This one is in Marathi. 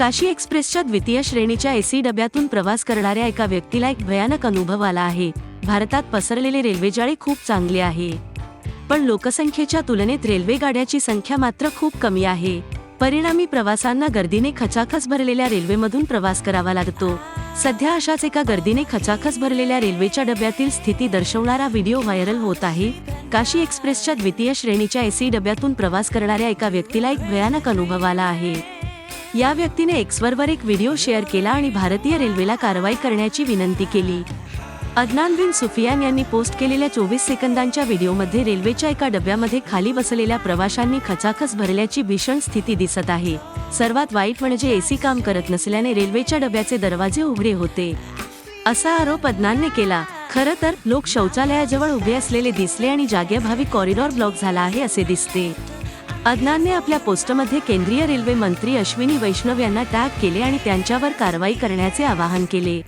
काशी एक्सप्रेसच्या द्वितीय श्रेणीच्या एसी डब्यातून प्रवास करणाऱ्या एका व्यक्तीला एक भयानक अनुभव आला आहे. भारतात पसरलेले रेल्वे जाळे खूप चांगले आहे. पण लोकसंख्येच्या तुलनेत रेल्वे गाड्याची संख्या मात्र खूप कमी आहे. परिणामी प्रवासांना गर्दीने खचाखच भरलेल्या रेल्वेमधून प्रवास करावा लागतो. सध्या अशाच एका गर्दीने खचाखच भरलेल्या रेल्वेच्या डब्यातील स्थिती दर्शवणारा व्हिडिओ व्हायरल होत आहे. काशी एक्सप्रेसच्या द्वितीय श्रेणीच्या एसी डब्यातून प्रवास करणाऱ्या एका व्यक्तीला एक भयानक अनुभव आला आहे. या व्यक्तीने एक्सवरवर एक व्हिडिओ शेअर केला आणि भारतीय रेल्वेला कारवाई करण्याची विनंती केली. अदनान बिन सुफियान यांनी पोस्ट केलेल्या चोवीस सेकंदांच्या व्हिडिओमध्ये रेल्वेच्या एका डब्यामध्ये खाली बसलेल्या प्रवाशांनी खचाखच भरल्याची भीषण स्थिती दिसत आहे. सर्वात वाईट म्हणजे एसी काम करत नसल्याने रेल्वेच्या डब्याचे दरवाजे उघडे होते. असा आरोप अदनानने केला. खरं तर लोक शौचालयाजवळ उभे असलेले दिसले आणि जागेभावी कॉरिडॉर ब्लॉक झाला आहे असे दिसते. अदनानने आपल्या पोस्टमध्ये केंद्रीय रेल्वे मंत्री अश्विनी वैष्णव यांना टॅग केले आणि त्यांच्यावर कारवाई करण्याचे आवाहन केले.